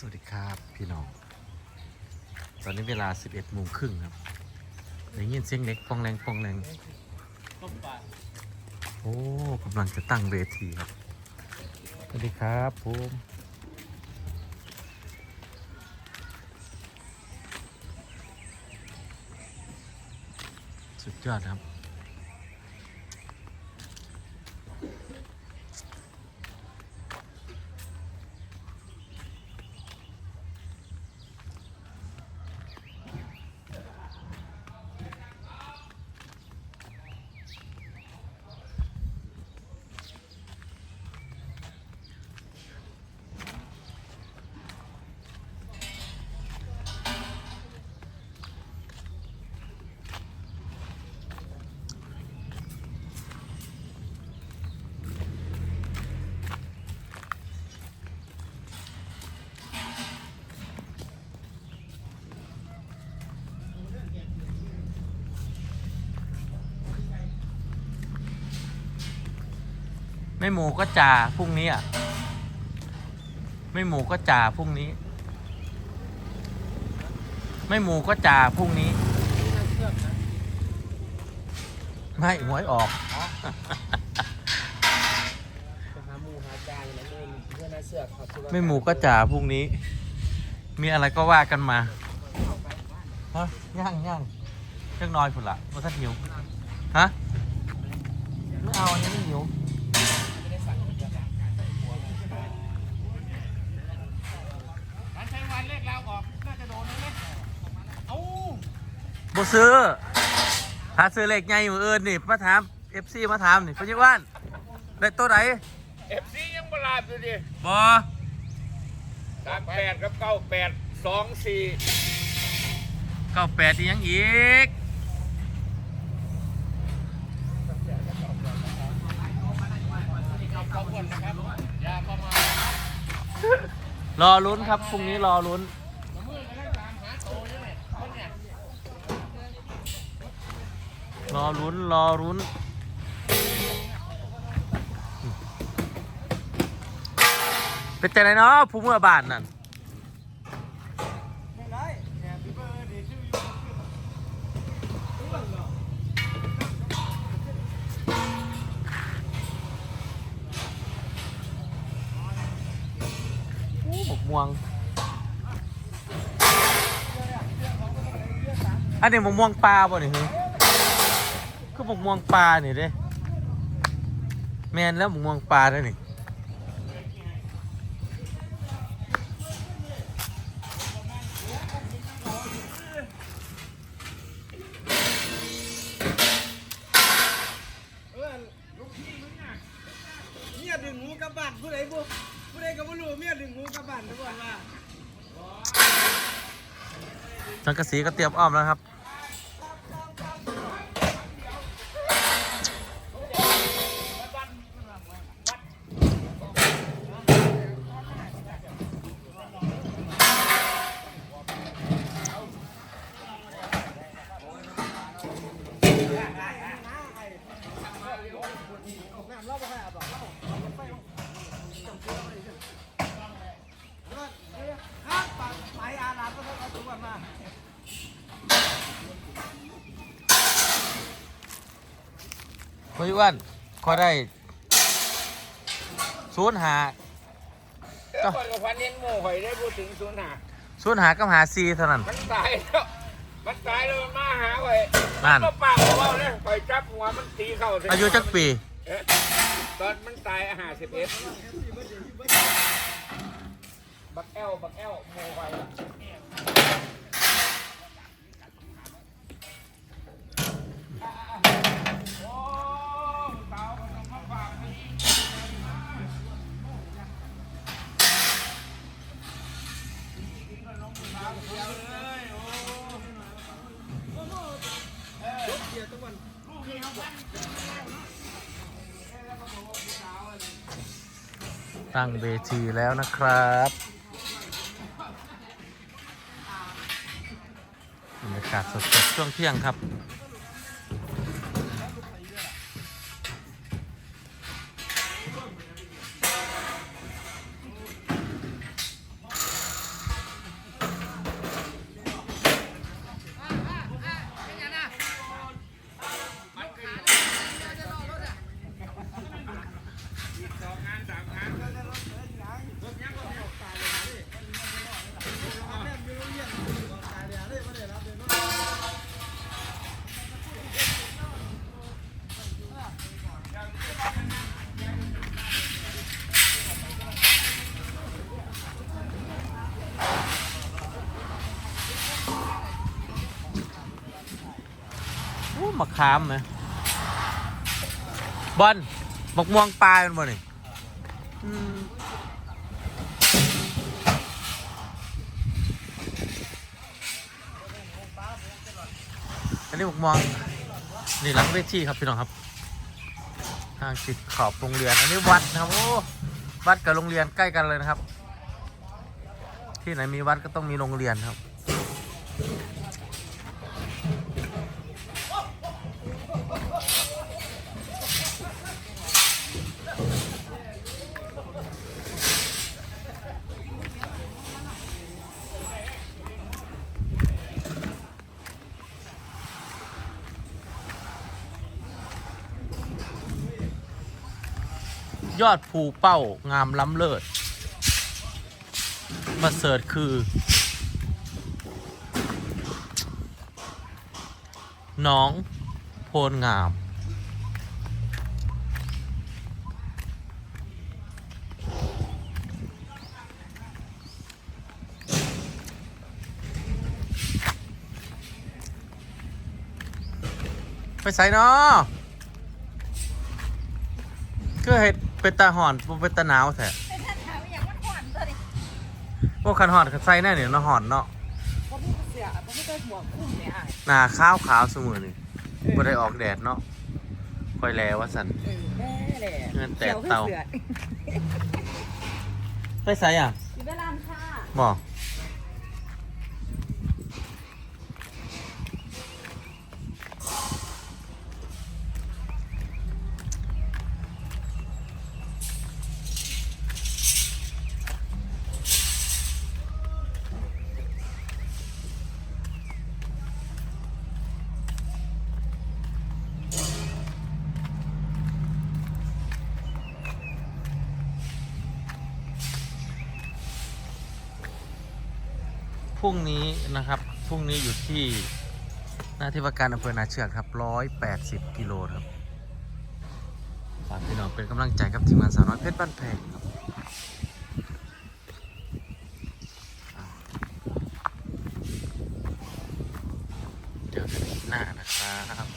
สวัสดีครับพี่น้อง ตอนนี้เวลา 11โมงครึ่งครับได้ยินเสียงเล็กปองแรงปองแรงโอ้กำลังจะตั้งเวทีครับ สวัสดีครับผมสุดยอดครับ ไม่หมูก็จ่าพรุ่งนี้อะ ไม่หมูก็จ่าพรุ่งนี้ ไม่หมูก็จ่าพรุ่งนี้ ไม่หวยออกไปหาหมูหาจานแล้วเล่นเพื่อนน่าเสือกครับไม่หมูก็จ่าพรุ่งนี้ มีอะไรก็ว่ากันมาฮะย่างย่างเล็กน้อยผุนละว่าท่านหิว ฮะ ไม่เอาอันนี้ไม่หิว มันใช้วันเลขเราออก น่าจะโดนเลยเอ้า บ่ซื้อถ้าซื้อเลขใหญ่อยู่อื่นนี่มาถาม FC มาถามนี่พยิว่านได้ตัวไหนเอฟซียังบลาบอยู่ดิบ่สามแปดกับเก้าแปดสองสี่เก้าแปดยังอีกขอบคุณนะครับยาประมาณรอลุ้นครับพรุ่งนี้รอลุ้น มือกันตามหาโตนี่แหละคนเนี่ย รอลุ้นรอลุ้นเป็นแต่ไหนเนาะผู้เมื่อบานนั่นไม่ไรแฮปปี้เบิร์ดเดย์ทูยูอู้บกม่วง อันนี้บกม่วงปลาบ่นี่คือ คือบกม่วงปลานี่เด้แมนแล้วบกม่วงปลาได้นี่เออลูกพี่มึงน่ะเมียดึงหูกลับบ้านผู้ใดบุผู้ใดก็บ่รู้เมียดึงหูกลับบ้านทุกวันว่าสังกะสีก็เตรียมอ้อมแล้วครับครับ พี่อ้วนขอได้ศูนย์หาเดี๋ยวก่อนกับพันเลี้ยงหมูหอยได้พูดถึงศูนย์หาศูนย์หากับหาซีเท่านั้น มันตายแล้วมันตายแล้วมันมาหาหอยนั่น ก็ปากเบาๆเลยหอยจับหัวมันตีเข้าใส่อายุจักปี เอ๊ะตอนมันตายอาหารสิบเอ็ดบักแอลบักแอลหมูหอย ตั้งเวทีแล้วนะครับบรรยากาศสดๆช่วงเที่ยงครับ มะขามไหมบอลบักม่วงปลาเป็นบ่นี่อันนี้บักม่วงนี่หลังเวทีครับพี่น้องครับทางติดขอบโรงเรียน อันนี้วัดนะครับโอ้วัดกับโรงเรียนใกล้กันเลยนะครับ ที่ไหนมีวัดก็ต้องมีโรงเรียนครับ อดภูเป้างามล้ำเลิศมาเสร์ชคือ น้องโพลงาม ไปใส่เนาะก็เห็ด เป็นตาห่อนบ่เป็นตาหนาวแท้เป็นท่านถามอย่างมันหวานตัวดิพวกคันห่อนคันใส่แน่เนี่ยเนาะห่อนเนาะเพราะพี่เสือเพราะพี่ก็หัวคุ้มเนี่ยอะหน้าขาวขาวๆสมือนี่บ่ได้ออกแดดเนาะคอยแลว่าสันเออแม่แหละเงินแตกเตา ขียวขึ้นสือไปใส่อะอยู่เวลานค่ะ บอก รุ่งนี้นะครับ พรุ่งนี้อยู่ที่หน้าที่ว่าการอำเภอนาเชือกครับร้อยแปดสิบกิโลครับฝากพี่น้องเป็นกำลังใจกับทีมงานสาวน้อยเพชรบ้านแพงครับเจอกันหน้านะครับ